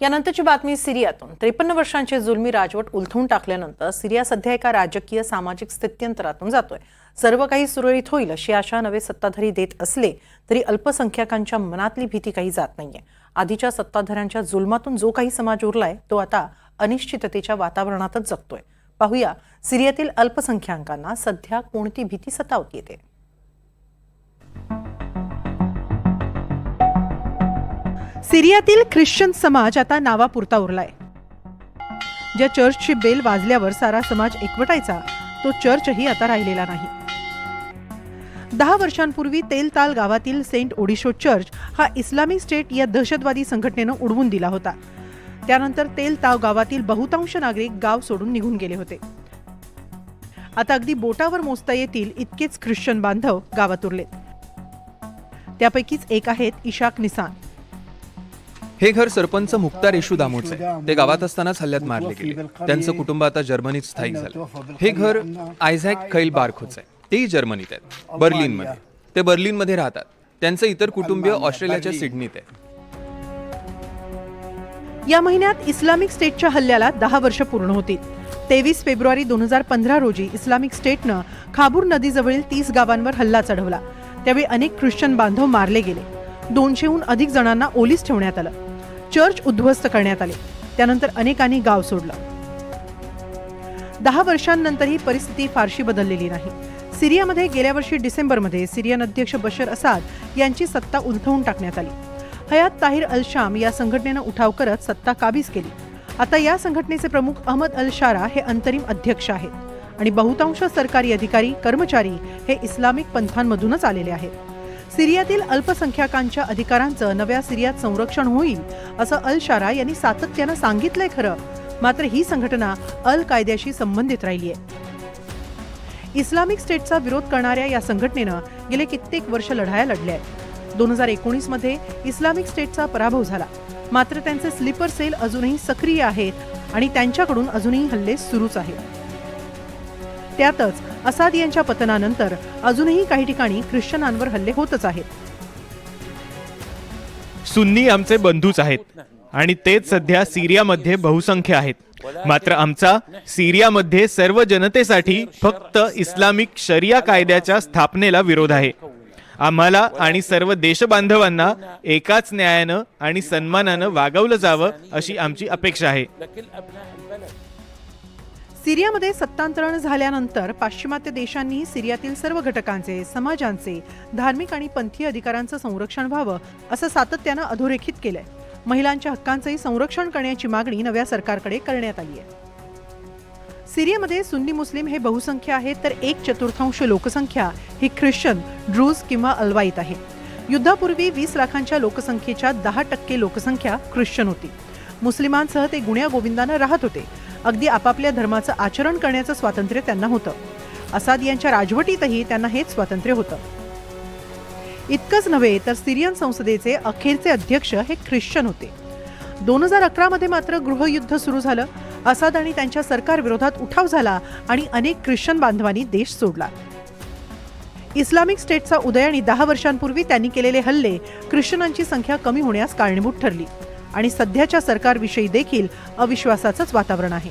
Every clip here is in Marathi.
यानंतरची बातमी सिरियातून. त्रेपन्न वर्षांचे जुलमी राजवट उलथवून टाकल्यानंतर सिरिया सध्या एका राजकीय सामाजिक स्थित्यंतरातून जातोय. सर्व काही सुरळीत होईल अशी आशा नवे सत्ताधारी देत असले तरी अल्पसंख्याकांच्या मनातली भीती काही जात नाहीये. आधीच्या सत्ताधाऱ्यांच्या जुलमातून जो काही समाज उरलाय तो आता अनिश्चिततेच्या वातावरणातच जगतोय. पाहूया सिरियातील अल्पसंख्याकांना सध्या कोणती भीती सतावत येते? सिरियातील ख्रिश्चन समाज आता नावापुरता उरलाय. ज्या चर्चची बेल वाजल्यावर सारा समाज एकवटायचा तो चर्चही आता राहिलेला नाही. दहा वर्षांपूर्वी तेलताल गावातील सेंट ओडिशो चर्च हा इस्लामिक स्टेट या दहशतवादी संघटनेनं उडवून दिला होता. त्यानंतर तेलताव गावातील बहुतांश नागरिक गाव सोडून निघून गेले होते. आता अगदी बोटावर मोजता येतील इतकेच ख्रिश्चन बांधव गावात उरलेत. त्यापैकीच एक आहेत इशाक निसान. हे घर सरपंच मुक्तार येशू दामोच. आहे ते गावात असतानाच हल्ल्यात मारले गेले. त्यांचं कुटुंब आता जर्मनीत स्थायिक झालं. हे घर आयझॅक खैल बारखोच आहे. तेही जर्मनीत आहेत. बर्लिनमध्ये. ते बर्लिनमध्ये राहतात. त्यांचं इतर कुटुंबीय ऑस्ट्रेलियाच्या सिडनीत आहे. या महिन्यात इस्लामिक स्टेटच्या हल्ल्याला दहा वर्ष पूर्ण होतील. तेवीस फेब्रुवारी दोन हजार पंधरा रोजी इस्लामिक स्टेटनं खाबूर नदीजवळील तीस गावांवर हल्ला चढवला. त्यावेळी अनेक ख्रिश्चन बांधव मारले गेले. दोनशेहून अधिक जणांना ओलीस ठेवण्यात आलं. चर्च उद्ध्वस्त करण्यात आले. त्यानंतर अनेकांनी गाव सोडलं. दहा वर्षांनंतर ही परिस्थिती फारशी बदललेली नाही. सिरियामध्ये गेल्या वर्षी डिसेंबरमध्ये सिरियन अध्यक्ष बशर असाद यांची सत्ता उलथवून टाकण्यात आली. हयात ताहिर अल शाम या संघटनेनं उठाव करत सत्ता काबीज केली. आता या संघटनेचे प्रमुख अहमद अल शारा हे अंतरिम अध्यक्ष आहेत आणि बहुतांश सरकारी अधिकारी कर्मचारी हे इस्लामिक पंथांमधूनच आलेले आहेत. सिरियातील अल्पसंख्याकांच्या अधिकारांचं नव्या सिरियात संरक्षण होईल असं अल शारा यांनी सातत्यानं सांगितलंय खरं. मात्र ही संघटना अल कायद्याशी संबंधित राहिली आहे इस्लामिक स्टेटचा विरोध करणाऱ्या या संघटनेनं गेले कित्येक वर्ष लढाया लढल्या आहेत दोन हजार एकोणीसमध्ये इस्लामिक स्टेटचा पराभव झाला. मात्र त्यांचे स्लीपर सेल अजूनही सक्रिय आहेत आणि त्यांच्याकडून अजूनही हल्ले सुरूच आहेत. त्यातच असाद यांच्या पतनानंतर अजूनही काही ठिकाणी ख्रिश्चनांवर हल्ले होतच आहेत. सुन्नी आमचे बंधूच आहेत आणि तेच सध्या सिरियामध्ये बहुसंख्य आहेत. मात्र आमचा सिरियामध्ये सर्व जनतेसाठी फक्त इस्लामिक शरिया कायद्याच्या स्थापनेला विरोध आहे. आम्हाला आणि सर्व देशबांधवांना एकाच न्यायानं आणि सन्मानानं वागवलं जावं अशी आमची अपेक्षा आहे. सिरियामध्ये सत्तांतरण झाल्यानंतर पाश्चिमात्य देशांनी सिरियातील सर्व घटकांचे समाजांचे धार्मिक आणि पंथीय अधिकारांचं संरक्षण व्हावं असं सातत्यानं अधोरेखित केलंय. महिलांच्या हक्कांचंही संरक्षण करण्याची मागणी नव्या सरकारकडे करण्यात आली आहे. सिरियामध्ये सुन्नी मुस्लिम हे बहुसंख्य आहेत तर एक चतुर्थांश लोकसंख्या ही ख्रिश्चन ड्रूज किंवा अल्वाईत आहे. युद्धापूर्वी वीस लाखांच्या लोकसंख्येच्या दहा टक्के लोकसंख्या ख्रिश्चन होती. मुस्लिमांसह ते गुण्या गोविंदानं राहत होते. अगदी आपापल्या धर्माचं आचरण करण्याचं स्वातंत्र्य त्यांना होतं. असाद यांच्या राजवटीतही त्यांना हेच स्वातंत्र्य होतं. इतकंच नव्हे तर सिरियन संसदेचे अखेरचे अध्यक्ष हे ख्रिश्चन होते. दोन हजार अकरामध्ये मात्र गृहयुद्ध सुरू झालं. असाद आणि त्यांच्या सरकारविरोधात उठाव झाला आणि अनेक ख्रिश्चन बांधवांनी देश सोडला. इस्लामिक स्टेटचा उदय आणि दहा वर्षांपूर्वी त्यांनी केलेले हल्ले ख्रिश्चनांची संख्या कमी होण्यास कारणीभूत ठरली. आणि सध्याच्या सरकारविषयी देखील अविश्वासाचंच वातावरण आहे.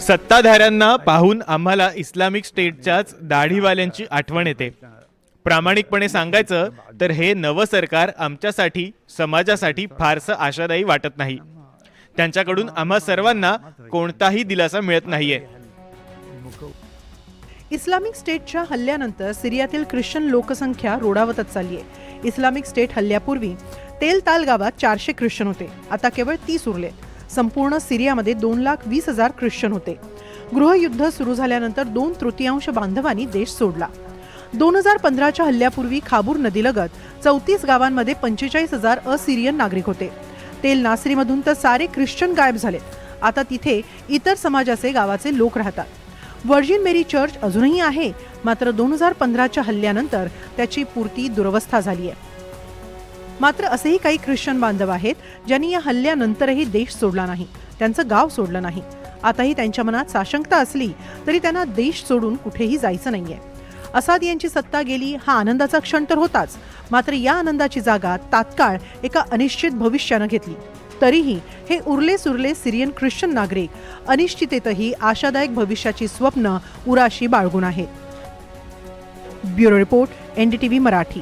सत्ताधाऱ्यांना पाहून आम्हाला इस्लामिक स्टेटच्याच दाढीवाल्यांची आठवण येते. प्रामाणिकपणे सांगायचं तर हे नवं सरकार आमच्यासाठी समाजासाठी फारसं आशादायी वाटत नाही. त्यांच्याकडून आम्हा सर्वांना कोणताही दिलासा मिळत नाहीये. इस्लामिक स्टेटच्या हल्ल्यानंतर सिरियातील ख्रिश्चन लोकसंख्या रोडावतच चालली आहे इस्लामिक स्टेट हल्ल्यापूर्वी तेल ताल गावात चारशे ख्रिश्चन होते. आता केवळ तीस उरले. संपूर्ण सिरियामध्ये दोन लाख वीस हजार ख्रिश्चन होते. गृहयुद्ध सुरू झाल्यानंतर दोन तृतीयांश बांधवांनी देश सोडला. दोन हजार पंधराच्या हल्ल्यापूर्वी खाबूर नदीलगत चौतीस गावांमध्ये पंचेचाळीस हजार असिरियन नागरिक होते. तेल नासरीमधून तर सारे ख्रिश्चन गायब झाले. आता तिथे इतर समाजाचे गावाचे लोक राहतात. व्हर्जिन मेरी चर्च अजूनही आहे. मात्र दोन हजार पंधराच्या हल्ल्यानंतर त्याची पूर्ती दुरवस्था झाली आहे. मात्र असेही काही ख्रिश्चन बांधव आहेत ज्यांनी या हल्ल्यानंतरही देश सोडला नाही. त्यांचं गाव सोडलं नाही. आताही त्यांच्या मनात साशंकता असली तरी त्यांना देश सोडून कुठेही जायचं नाहीये. असाद यांची सत्ता गेली हा आनंदाचा क्षण तर होताच. मात्र या आनंदाची जागा तात्काळ एका अनिश्चित भविष्यानं घेतली. तरीही हे उरले सुरले सिरियन ख्रिश्चन नागरिक अनिश्चितेतही आशादायक भविष्याची स्वप्न उराशी बाळगून आहेत. Bureau report NDTV Marathi.